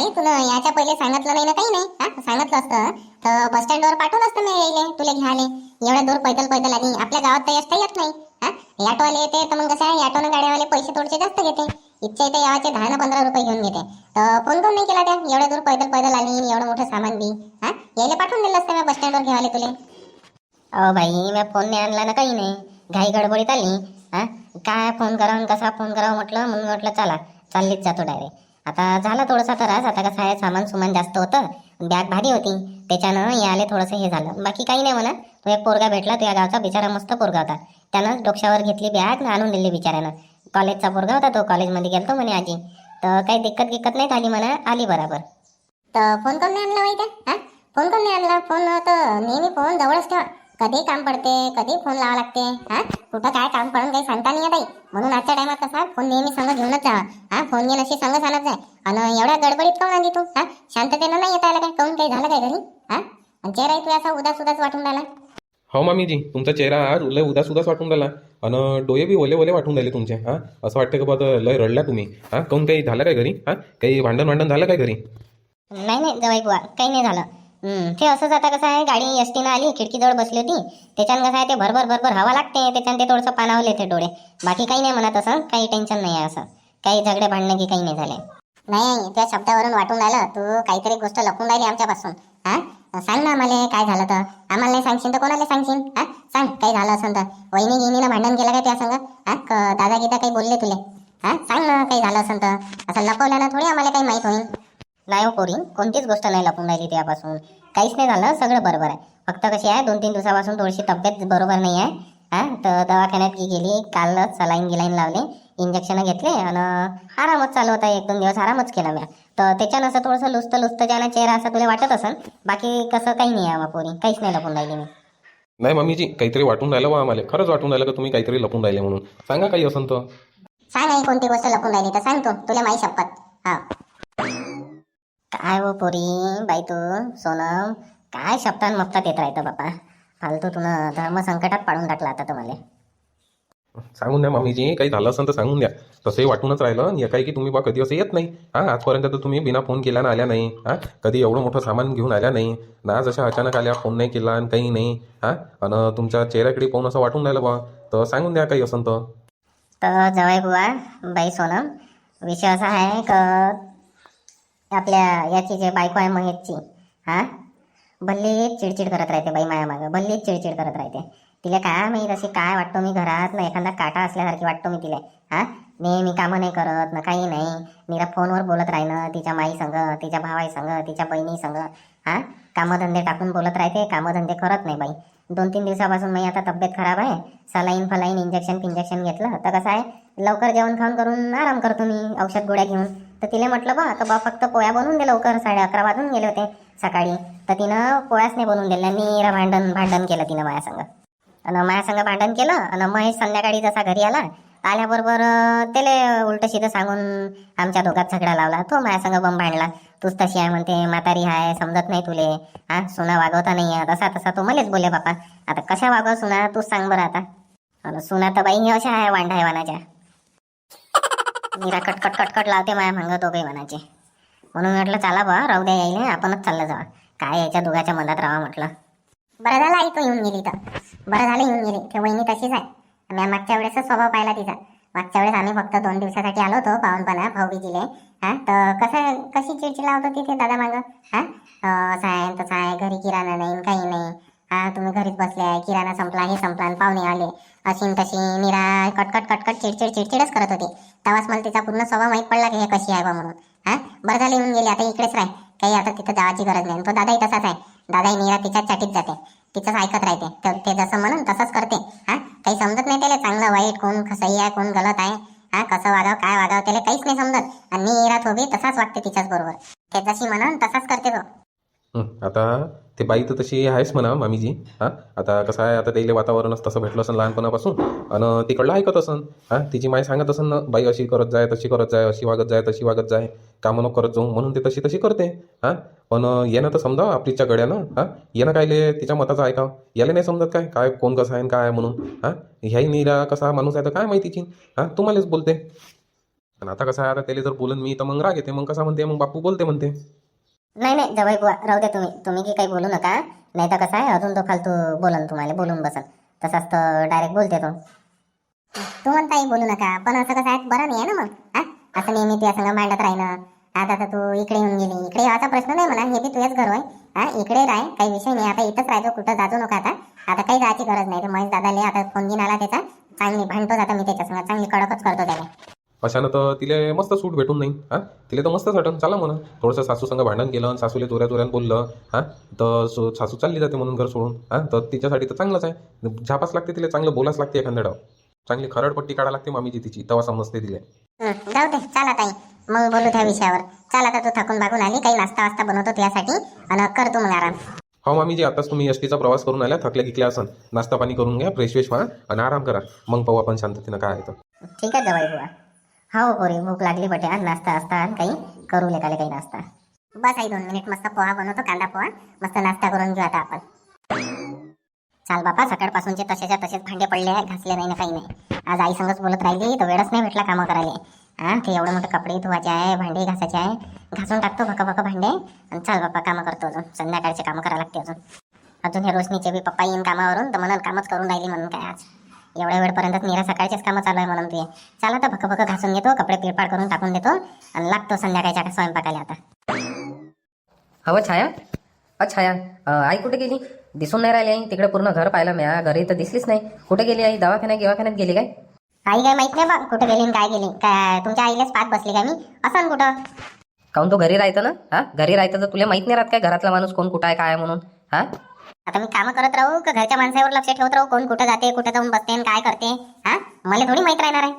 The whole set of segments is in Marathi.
आई तुला याच्या पहिले सांगितलं नाही ना काही नाही. हा सांगितलं असतं. तर बस स्टँडवर पाठवलं असतं मी यायले तुला घ्यायले एवढ्या दूर पैदल पैदल आणि आपल्या गावात तर यष्ट येत नाही. हा ऑटोवाले येते तर मग कसं आहे ऑटोनं गाड्यावाले पैसे थोडेसे जास्त घेते. इथच्या इथे यावाचे दहा ना पंधरा रुपये घेऊन घेते. तर फोन करून नाही केला त्या. एवढ्या दूर पैदल पैदल आली एवढं मोठं सामान बी. हा यायला पाठवून दिलं असतं मी बस स्टँडवर घ्यायला तुले. अहो बाई मी फोन नाही आणला ना काही नाही. घाई गडबडीत आली. हा काय फोन करावं कसा फोन करावं म्हटलं? म्हणून म्हटलं चला चाललीच जातो डायरेक्ट आता झाला थोडासा त्रास आता कसं आहे सामान सुमान जास्त होतं बॅग भारी होती. त्याच्यानं याले थोडंसं हे झालं. बाकी काही नाही म्हणा. तो एक पोरगा भेटला तुझ्या गावचा बिचारा मस्त पोरगा होता. त्यानं डोक्यावर घेतली बॅग आणून दिली बिचाऱ्यानं. कॉलेजचा पोरगा होता तो कॉलेजमध्ये गेलतो म्हणे आजी. तर काही दिक्कत गिक्कत नाही झाली म्हणा आली बराबर. तर फोन कोण नाही आणला माहिती हा? फोन कोण नाही आणला? फोन तर नेहमी फोन जवळच ठेवा. कधी काम पडते कधी फोन लावा लागते हा? कुठं काय काम पडून काही सांगता नाही आहे म्हणून आजच्या टायमात कसा फोन नेहमी संग घेऊनच जा हा? फोन घेऊन अशी संग सांगत जाय. आणि एवढ्या गडबडीत काऊन आली तू हा? शांततेनं नाही येता आलं काय? काऊन काही झालं काय घरी? हा? आणि चेहरा तू असा उदास उदास वाटून राहिला. हो मामीजी तुमचा चेहरा आज लय उदास उदास वाटून राहिला. आणि डोळे बी ओले ओले वाटून राहिले तुमचे हां? असं वाटतं की बा लय रडल्या तुम्ही हां? काऊन काही झालं काय घरी हां? काही भांडण भांडण झालं काय घरी? नाही नाही जवाई बुवा काही नाही झालं. ते असंच आता कसं आहे गाडी एसटीनं आली खिडकीजवळ बसली होती. त्याच्यानं कसं आहे ते भरभर भरभर हवा लागते त्याच्यानं ते थोडंसं पानावले ते डोळे. बाकी काही नाही म्हणत असं काही टेन्शन नाही आहे असं. काही झगडे भांडणं की काही नाही झाले. नाही त्या शब्दावरून वाटून राहिलं तू काहीतरी गोष्ट लपून राहिली आमच्यापासून. हा? सांग ना आम्हाला काय झालं तर. आम्हाला नाही सांगशील तर कोणाला सांगशील? हा? सांग काही झालं असं तर. वहिनी गिनीनं भांडण केलं काय त्या सांग हा? दादा गीता काही बोलले तुले? हा? सांग ना काही झालं असेल तर. असं लपवल्यानं थोडी आम्हाला काही माहीत होईल नाही हो पोरी कोणतीच गोष्ट नाही लपून राहिली त्यापासून. काहीच नाही झालं सगळं बरोबर आहे. फक्त कशी आहे दोन तीन दिवसापासून थोडीशी तब्येत बरोबर नाही आहे. हा तर दवाखान्यात गी गेली कालच सलाईन गिलाईन लावले इंजेक्शन घेतले आणि आरामच चालू होता एक दोन दिवस आरामच केला मी तर त्याच्यानं असं थोडंसं लुस्त लुस्त ज्यानं चेहरा असं तुला वाटत असेल बाकी कसं काही नाही आहे पोरी काहीच नाही लपून राहिली मी. नाही मामीजी काहीतरी वाटून राहिलं बा आम्हाला. खरंच वाटून राहिलं का तुम्ही काहीतरी लपून राहिले म्हणून? सांगा काही असं तर. सांग नाही कोणती गोष्ट लपून राहिली तर सांग तू तुला माही शपथ. हा काय हो पोरी? बाई तू सोनम काय शब्दान मप्तात येत राहतं बापा? फालतू तुला धर्म संकटात पाडून टाकला आता तुम्हाला सांगून द्या मामीजी काही झालं असेल तर सांगून द्या. तसंही वाटूनच राहिलं आणि काय की तुम्ही बा कधी असं येत नाही. हां आजपर्यंत तर तुम्ही बिना फोन केल्यानं आल्या नाही. हां कधी एवढं मोठं सामान घेऊन आल्या नाही. ना आज अशा अचानक आल्या फोन नाही केला आणि काही नाही. हां आणि तुमच्या चेहऱ्याकडे पाहून असं वाटून राहिलं बा तर सांगून द्या काही असं तर. तर जवाई बुवा बाई सोनम. विषय असा आहे क आपल्या याची जे बायको आहे महेशची हा? भल्ली चिडचिड करत राहते बाई माया मागं भल्ली चिडचिड करत राहते. तिला काय माहीत अशी काय वाटतो मी घरात ना एखादा काटा असल्यासारखी वाटतो मी तिला हा? नेहमी कामं नाही करत ना काही नाही. मीरा फोनवर बोलत राहिनं तिच्या माई संग तिच्या भावाई संग तिच्या बहिणी संग हा? कामधंदे टाकून बोलत राहते कामधंदे करत नाही बाई. दोन तीन दिवसापासून मी आता तब्येत खराब आहे सलाईन फलाईन इंजेक्शन पिंजेक्शन घेतलं तर कसं आहे लवकर जेवण खाऊन करून आराम करतो मी औषध गोळ्या घेऊन. तर तिला म्हटलं बा तर बा फक्त पोळ्या बनवून दे लवकर साडे अकरा वाजून गेले होते सकाळी. तर तिनं पोळ्याच नाही बनवून दिल्या नीर भांडण भांडण केलं तिनं माझ्यासंग आणि माझ्यासंग भांडण केलं आणि महेश संध्याकाळी जसा घरी आला आल्याबरोबर त्याला त्याले उलट सीधं सांगून आमच्या दोघात झगडा लावला. तो माझ्यासंग बम भांडला. तूच तशी आहे म्हणते म्हातारी आहे समजत नाही तुले. हा सुना वागवता नाही आहे तसा तसा तो मलेच बोले बापा आता कशा वागव सुना? तूच सांग बरं आता. आणि सुना तर बाई हे अशा आहे वांढायवानाच्या मीरा कटकट कटकट लावते माया भांग दोघे म्हणायचे. म्हणून म्हटलं चला बा राहू द्या यायले आपणच चाललं जावा. काय यायच्या दोघाच्या मनात राहा म्हटलं. बरं झालं आई तो येऊन गेली तर. बरं झालं येऊन गेली. ते वहिनी तशीच आहे. मी मागच्या वेळेसच स्वभाव पाहिला तिचा. मागच्या वेळेस आम्ही फक्त दोन दिवसासाठी आलो होतो पाहुणपणा भाऊबीजीले. हा तर कसं कशी चिडचिड होतो तिथे दादा मागं? हा असं आहे तसं आहे घरी किराणा नाही काही नाही. हा तुम्ही घरीच बसले आहे किराणा संपला हे संपला आणि पाहुणे आले. अशी तशी निरा कटकट कटकट चिडचिड चिडचिडच करत होती. तेव्हाच मला तिचा पूर्ण स्वभाव माहीत पडला की हे कशी आहे बा म्हणून. हा? बरं झालं येऊन गेली आता इकडेच राह. काही आता तिथं जावाची गरज नाही. तो दादाही तसाच आहे. दादाही निरा तिच्याच चाटीत जाते. तिचंच ऐकत राहते. तर ते जसं म्हणून तसंच करते. हा? काही समजत नाही त्याला चांगलं वाईट कोण सही आहे कोण गलत आहे. हा? कसं वागावं काय वागावं त्याला काहीच नाही समजत. आणि निरा थोबी तसाच वागते तिच्याच बरोबर. ते जशी म्हणून तसाच करते तो. आता ते बाई तर तशी आहेच म्हणा मामीजी. हां? आता कसं आहे आता त्याला वातावरणच तसं भेटलं असेल लहानपणापासून. आणि तिकडलं ऐकत असन. हां? तिची माय सांगत असन ना बाई अशी करत जाय तशी करत जाय अशी वागत जाय तशी वागत जाय. कामं नको करत जाऊ म्हणून ते तशी तशी करते. हां? पण येणं तर समजा आपलीच्या गड्यानं. हां? येणं कायले तिच्या मताचं ऐकाव. याला नाही समजत काय? काय कोण कसं आहे आणि काय म्हणून. हां? ह्याही निरा कसा माणूस आहे तर काय माहितीची? हां? तुम्हालाच बोलते. आणि आता कसं आहे आता त्याला जर बोलून मी तर मग राग येते. मग कसा म्हणते? मग बापू बोलते म्हणते. नाही नाही जवाई बुवा राहू द्या तुम्ही. तुम्ही की काही बोलू नका. नाही तर कसं आहे अजून तो फालतू बोलन तुम्हाला बोलून बसन तसाच तर डायरेक्ट बोलते तो. तू म्हणताही बोलू नका. पण असं कसं आहे बरं नाही आहे ना मग. हा? असं नेहमी तुझ्या संग मांडत राहिलं. आता तर तू इकडे येऊन गेली. इकडे याचा प्रश्न नाही म्हणा हे बी तुझ्याच घर होय. हा? इकडे राह. काही विषय नाही. आता इथंच राहतो कुठं जातो नका आता. आता काही जायची गरज नाही. तर महेश दादाले आता फोन घेऊन आला त्याचा. चांगली भांडतो आता मी त्याच्या संग चांगली कडकच करतो त्याला. अशानं तर तिला मस्त सूट भेटून नाही हा? तिला तर मस्तच वाटन. चला म्हणा. थोडंसं सासू संग भांडण केलं आणि सासूला जोऱ्या जोऱ्यात बोललं हा? तर सासू चालली जाते म्हणून घर सोडून हा? तर तिच्यासाठी तर चांगलंच आहे. झापास लागते तिला चांगलं बोलाच लागते एखाद्या डाव चांगली खरडपट्टी काढा लागते मामीची तिची तेव्हा समजते तिला. हं, जाऊ दे. चाला ताई. मग बोलू त्या विषयावर. चाल आता तू थकून बागून आली काही नाश्ता वास्ता बनवतो तुझ्यासाठी आणि कर तू मग आराम. हो मामीजी आताच तुम्ही एस टीचा प्रवास करून आल्या थकल्या गिकल्या असन नाश्ता पाणी करून घ्या फ्रेश फ्रेश व्हा आणि आराम करा. मग पाहू आपण शांततेनं काय आहे तर. ठीक आहे जवाई बुवा हो पोरी भूक लागली बटे. आज नाश्ता असता आणि काही करू लेकाले काही नाश्ता. बस आई दोन मिनिट. मस्त पोहा बनवतो कांदा पोहा. मस्त नाश्ता करून घेऊ आता आपण. चाल बापा सकाळपासूनचे तसेच्या तसेच भांडे पडले आहे घासले नाही ना काही नाही. आज आई संगच बोलत राहिली तर वेळच नाही भेटला कामं करायला. हां ते एवढे मोठे कपडे धुवायचे आहे भांडे घासायचे आहे. घासून टाकतो भका भका भांडे. आणि चाल बापा कामं करतो अजून. संध्याकाळचे कामं करावं लागते अजून. अजून हे रोशनीचे बी पप्पा येईन कामावरून तर म्हणून कामच करून राहिली म्हणून काय आज. एवढ्या वेळपर्यंत निरा सकाळचेच कामं चालू आहे म्हणून तुझे चला आता भक भक घासून घेतो कपडे पिळपाड करून टाकून देतो आणि लागतो संध्याकाळच्या स्वयंपाकाला आता. हवं छाया. अ छाया. अ, आई कुठे गेली? दिसून नाही राहिली आई. तिकडे पूर्ण घर पाहिलं म्या घरी तर दिसलीच नाही. कुठे गेली आई? दवाखान्यात गिवाखान्यात गेली काय? आई काय माहीत नाही बा कुठे गेली आणि काय गेली. काय तुमच्या आईलाच पाच बसली का मी? असं कुठं? काऊन तो घरी राहतं ना? हा? घरी राहतं तर तुला माहीत नाही राहत काय घरातला माणूस कोण कुठं आहे काय म्हणून. हा? आता मी कामं करत राहू का घरच्या माणसावर लक्ष ठेवत राहू? कोण कुठं जाते कुठं जाऊन बसते आणि काय करते? हा? मला थोडी माहीत राहणार आहे.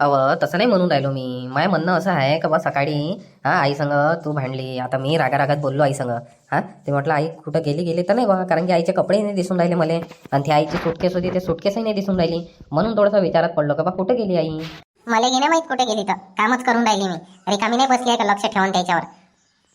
अव तसं नाही म्हणून राहिलो मी. माय म्हणणं असं आहे का बा सकाळी हा आई संग तू भांडली. आता मी रागा रागात बोललो आई संग. हा? ते म्हटलं आई कुठं गेली गेली तर नाही बा? कारण की आईचे कपडे नाही दिसून राहिले मला. आणि ती आईची सुटकेस होती ते सुटकेसही नाही दिसून राहिली. म्हणून थोडंसं विचारात पडलो का बा कुठं गेली आई? मला गेले माहीत कुठे गेली तर. कामच करून राहिली मी. रिकामी नाही बसली आहे का लक्ष ठेवून त्याच्यावर?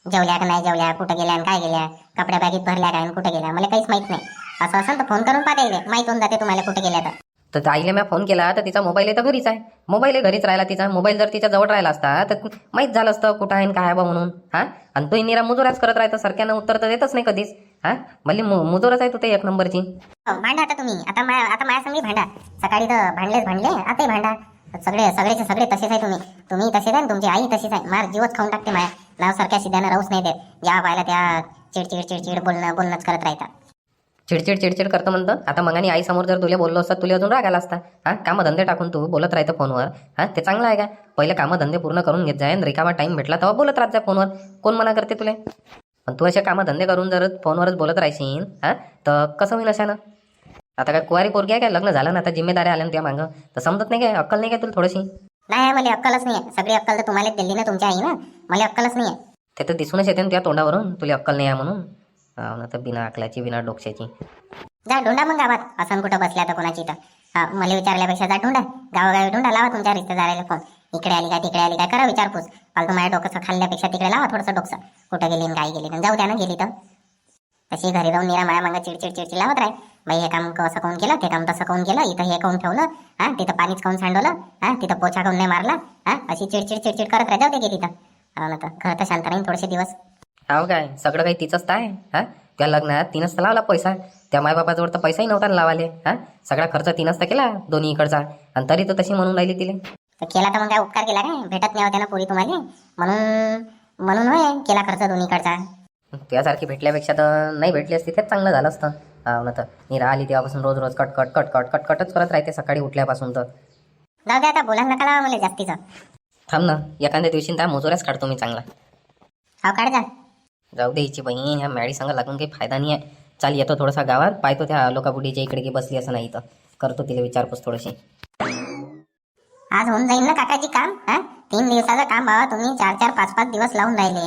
जेवल्या का नाही जेवल्या कुठं गेल्या आणि काय गेल्या कपड्या बॅगेत भरल्या काय आणि कुठे गेल्या मला काहीच माहीत नाही. असं असेल तर फोन करून पाठवले माहीत होऊन जाते तुम्हाला कुठे गेल्या तर. तर त्या आईला मी फोन केला तर तिचा मोबाईल तर घरीच आहे. मोबाईल घरीच राहिला तिचा मोबाईल जर तिच्या जवळ राहिला असता तर माहीत झालं असतं कुठं आहे काय आहे बा म्हणून. हा? आणि तो निरा मुजोराच करत राहतं सारख्यानं उत्तर तर देतच नाही कधीच. हा? भले मुजोरच आहे तू ते एक नंबरची. हो, भांडा आता तुम्ही. आता मा आता माझ्या संगी भांडा. सकाळी तर भांडलेच भांडले आताही भांडा. सगळे सगळेचे सगळे तसेच आहे तुम्ही. तुम्ही तसेच आहे तुमची आई तशीच आहे. मार जीवच खाऊन टाकते माया. नाव सारख्या सिद्धानं राहूच नाही देत. जेव्हा पाहिला त्या चिडचिड चिडचिड बोलणं बोलणंच करत राहतात. चिडचिड चिडचिड करतो म्हणतं? आता मगानी आई समोर जर तुला बोललो असतात तुला अजून राग आला असता. हा? कामं धंदे टाकून तू बोलत राहतं फोनवर. हा? ते चांगलं आहे का? पहिले कामं धंदे पूर्ण करून घेत जाय रिकामा टाईम भेटला तेव्हा बोलत राहत जा फोनवर. कोण मना करते तुला? पण तू असे कामं धंदे करून जर फोनवरच बोलत राहशील हा? तर कसं होईल अशानं? आता काय कुवारी पोरगी आहे काय? लग्न झालं ना आता जिम्मेदारी आल्या ना त्या मागं. तर समजत नाही काय? अक्कल नाही काय तुला थोडीशी? नाही मला अक्कलच नाही सगळी अक्कल तर तुम्हाला दिली ना तुमच्या आई ना मला अक्कलच नाही ते तर दिसूनच येते ना त्या तोंडावरून. तुला अक्कल नाही आहे म्हणून. हा ना तर बिना अकलाची बिना डोक्याची. जा ढोंडा मग गावात. असं कुठं बसल्या तर कोणाची तर हा मला विचारल्यापेक्षा जा ढोंडा गावोगावी ढोंडा लावा तुमच्या रिश्तेदाराला फोन इकडे आली काय तिकडे आली काय करा विचारपूस. फालतू माझ्या डोकं खाल्ल्यापेक्षा तिकडे लावा थोडंसं डोकं. कुठं गेली आणि काय गेली जाऊ द्या ना गेली तर. तशी घरी जाऊन निरा माया मागं चिडचिड चिडचिड लावत राह बाई हे काम कसं काऊन केलं ते काम तसं काऊन केलं इथं हे काऊन ठेवलं हा? तिथं पाणीच काऊन सांडवलं हा? तिथं पोछा काऊन नाही मारला हा? अशी चिडचिड चिडचिड करत राह जाऊ दे गेली तर हो ना तर घर तर शांत राहीन थोडेसे दिवस. हो काय? सगळं काही तिचंच तर आहे हा? त्या लग्नात तिनंच तर लावला पैसा. त्या मायबापाजवळ तर पैसाही नव्हता ना लावाले हा? सगळा खर्च तिनंच तर केला दोन्ही इकडचा. आणि तरी तर तशी म्हणून राहिली तिले. तर केला तर मग काय उपकार केला काय? भेटत नाही होत्या ना पुरी तुम्हाला. म्हणून म्हणून होय केला खर्च दोन्हीकडचा तुझ्यासारखी भेटल्यापेक्षा तर नाही भेटली असती तेच चांगलं झालं असतं. ना तर मी राहिली तेव्हापासून रोज रोज कटकट कटकट कटकटच करत राहते सकाळी उठल्यापासून तर. जाऊ दे आता बोलायला नका लावा मला जास्तीचं. थांब ना एखाद्या दिवशी त्या मोजोऱ्याच काढतो मी चांगला. हा काढ जा. जाऊ दे हिची बहीण ह्या मॅडी संग लागून काही फायदा नाही आहे चाल येतो थोडासा गावात पाहतो त्या लोकाबुडीच्या इकडे की बसली असं नाही तर. करतो तिला विचारपूस थोडीशी. आज होऊन जाईल ना काकाची काम हा? तीन दिवसाचं काम बाबा तुम्ही चार चार पाच पाच दिवस लावून राहिले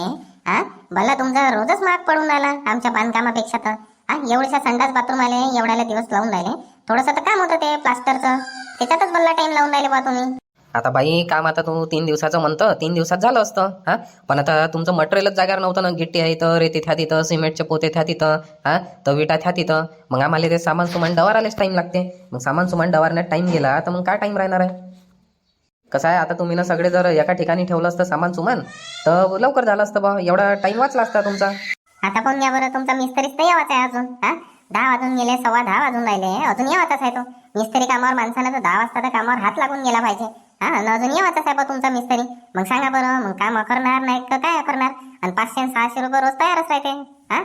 हा? भला तुमचा रोजच महाग पडून राहिला आमच्या बांधकामापेक्षा तर. हा एवढ्याशा संडास बाथरूम आले एवढ्याला दिवस लावून राहिले. थोडंसं तर काम होतं ते प्लास्टरचं. त्याच्यातच भल्ला टाइम लावून राहिले बा तुम्ही. आता बाई काम आता तू तीन दिवसाचं म्हणतं तीन दिवसात झालं असतं हा? पण आता तुमचं मटेरियलच जागेवर नव्हतं ना गिट्टी आहे तर रेती थ्या तिथं सिमेंटचे पोते थ्या तिथं हा? तर विटा थ्या तिथं. मग आम्हाला ते सामान सुमान डवारालेच टाईम लागते. मग सामान सुमान डवारण्यात टाईम गेला तर मग काय टाईम राहणार आहे? कसं आहे आता तुम्ही ना सगळे जर एका ठिकाणी ठेवलं असतं सामान सुमान तर लवकर झालं असतं बा एवढा टाइम वाचला असता तुमचा. आता कोण घ्या बरं? तुमचा मिस्त्रीच तर यावाच आहे अजून हा? दहा वाजून गेले सव्वा दहा वाजून राहिले अजून यावाचाच आहे तो. मिस्त्री कामावर माणसानं तर दहा वाजता तर कामावर हात लागून गेला पाहिजे हा? आणि अजून यावाचाच आहे तुमचा मिस्त्री. मग सांगा बरं मग काम करणार नाही का काय करणार? आणि पाचशे आणि सहाशे रुपये रोज तयारच राहते हा?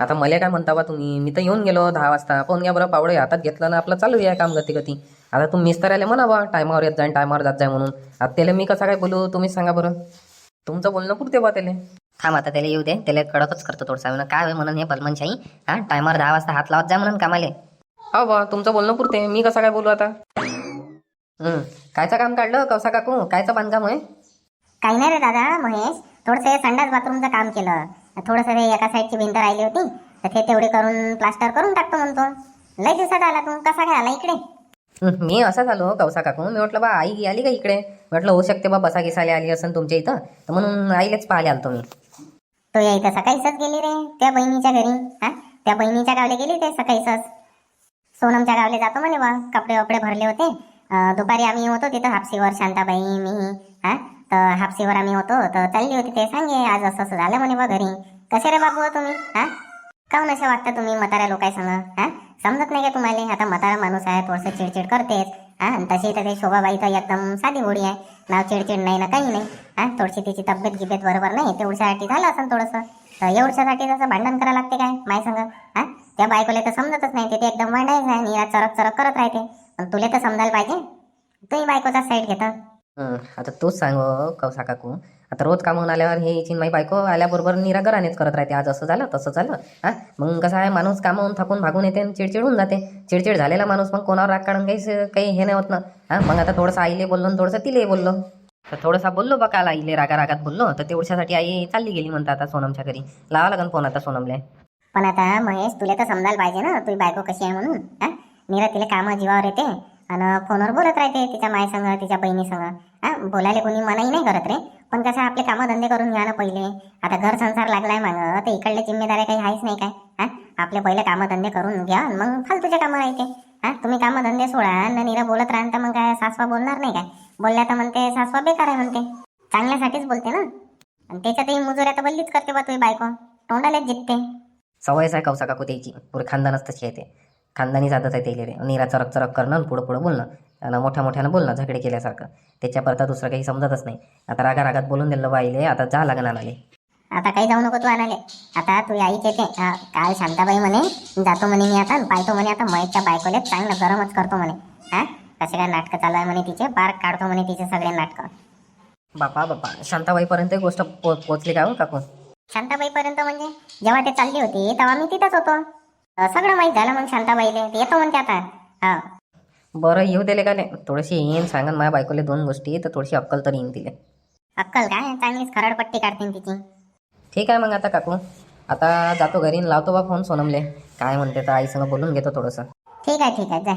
आता मला काय म्हणता बा तुम्ही? मी तर येऊन गेलो दहा वाजता. कोण घ्या बरं? पावडे हातात घेतलं ना आपलं चालू आहे काम गती गती आता तुम्ही मिस्त्याला म्हणा बा टायमावर येत जाईन टायमावर जात जाय म्हणून. आता त्याला मी कसं काय बोलू? तुम्हीच सांगा बरं. तुमचं बोलणं पुरते बा त्याला. थांब आता त्याला येऊ दे. त्याला कडकच करतो थोडसा वेळ. काय होय म्हणून हे बलमनशाही? हा टायमावर दहा वाजता हात लावत जा म्हणून कामाले. हो बा तुमचं बोलणं पुरते. मी कसं काय बोलू आता? हं, कायचं काम काढलं? कवसा काकू? कायचं बांधकाम आहे काही नाही रे दादा महेश. थोडंसं संडास बाथरूमचं काम केलं. थोडंसं ते एका साईडची भिंत राहिली होती. तर ते तेवढे करून प्लास्टर करून टाकतो म्हणतो. लय दिवसात आला तू. कसा काय आला इकडे? हं, मी असा झालो कवसा काकू. मी म्हटलं बा आई आली का इकडे? म्हटलं होऊ शकते बा बसा घिसायला आली असेल तुमच्या इथं. तर म्हणून आईलाच पाहिले आलतो मी. तो या इथं सकाळीच गेली रे. त्या बहिणीच्या घरी. हा? त्या बहिणीच्या गावले गेली ते सकाळीच सोनमच्या गावले जातो म्हणे बा कपडे वपडे भरले होते. दुपारी आम्ही होतो तिथं हापसीवर शांताबाई मी. हा? तर हापसीवर आम्ही होतो. तर चालली होती ते सांगे. आज असं असं झालं म्हणे बा घरी. कसे रे बाबू हो तुम्ही? हा? काऊन असे वागता तुम्ही म्हाताऱ्या लोकांसंग हा? समजत नाही का तुम्हाला? आता म्हातारा माणूस आहे थोडंसं चिडचिड करतेच. हा आणि तशी तर ते शोभाबाई तर एकदम साधी गोडी आहे. नाव चिडचिड नाही ना काही नाही. हा थोडीशी तिची तब्येत गिब्येत बरोबर नाही. तेवढ्यासाठी झालं असं थोडंसं. तर एवढ्यासाठी तसं भांडण करावं लागते काय माय संग? हां त्या बायकोला तर समजतच नाही. ते एकदम वांडायचं आहे आणि चरक चरक करत राहते. पण तुला तर समजायला पाहिजे. तुम्ही बायकोचा साईड घेता. हं, आता तूच सांग हो, कवसा काकू. आता रोज कामून आल्यावर हे चिन्मयी बायको आल्याबरोबर निरागरानेच करत राहते. आज असं झालं तसं झालं. हा? मग कसं आहे माणूस कामावून थकून भागून येते आणि चिडचिड होऊन जाते. चिडचिड झालेला माणूस मग कोणावर राग काढून काहीच काही हे नाही होत ना. हा? मग आता थोडंसं आईले बोललो आणि थोडंसं तिले बोललो. तर थोडंसं बोललो बा काल आईले रागा रागात बोललो. तर तेवढ्यासाठी आई चालली गेली म्हणतात आता सोनमच्या घरी. लावा लागन फोन आता सोनमले. पण आता महेश तुला तर समजायला पाहिजे ना. तुझी बायको कशी आहे म्हणून. हा? निरा तिला कामं जीवावर येते. आणि फोनवर बोलत राहते तिच्या मायसंग तिच्या बहिणी संग. बोलायला कोणी मनाही नाही करत रे. पण कसं आपले कामं धंदे करून घ्या ना पहिले. आता घर संसार लागलाय मग तर इकडले जिम्मेदाऱ्या काही आहेच नाही काय? हां आपले पहिले कामं धंदे करून घ्या मग फालतूचे कामं राहते हां तुम्ही कामं धंदे सोडा आणि निरा बोलत राहा तर मग काय सासवा बोलणार नाही काय? बोलल्या तर म्हणते सासवा बेकार आहे म्हणते. चांगल्यासाठीच बोलते ना. आणि त्याच्यातही मुजुऱ्या तर बल्लीच करते बा तुझी बायको. तोंडालाच जितते. सवयच आहे कौसा काकू त्याची. पुरे खानदानच तशी येते ते खानदानी आदत आहे त्याला निरा चरक चरक करणं आणि पुढं पुढं बोलणं. आणि मोठ्या मोठ्यानं बोलणं झगडे केल्यासारखं. त्याच्यापर्यंत दुसरं काही समजतच नाही. आता रागा रागात बोलून दिलं बाईले. आता जा लागण आणाले आता काही जाऊ नको तू आणाले आता तू आईच येते. हा, काल शांताबाई म्हणे जातो म्हणे मी आता पाहतो म्हणे आता महेशच्या बायकोले चांगलं गरमच करतो म्हणे. हा? कसे काय नाटकं चालू आहे म्हणे तिचे? बार काढतो म्हणे तिचे सगळे नाटकं. बापा बापा. शांताबाईपर्यंत गोष्ट पो पोचली का हो काकू? शांताबाई पर्यंत म्हणजे? जेव्हा ते चालली होती तेव्हा मी तिथंच होतो. सगळं माहीत झालं मग शांताबाईले. येतो म्हणते आता. हा. बरं येऊ दिले का नाही थोडीशी येईन सांगन माझ्या बायकोले दोन गोष्टी. तर थोडीशी अक्कल तरी येईन तिले. अक्कल काय? चांगलीच खरडपट्टी काढते तिची. ठीक आहे मग आता काकू. आता जातो घरी आणि लावतो बा फोन सोनमले. काय म्हणते तर आईसंग बोलून घेतो थोडंसं. ठीक आहे ठीक आहे. जाय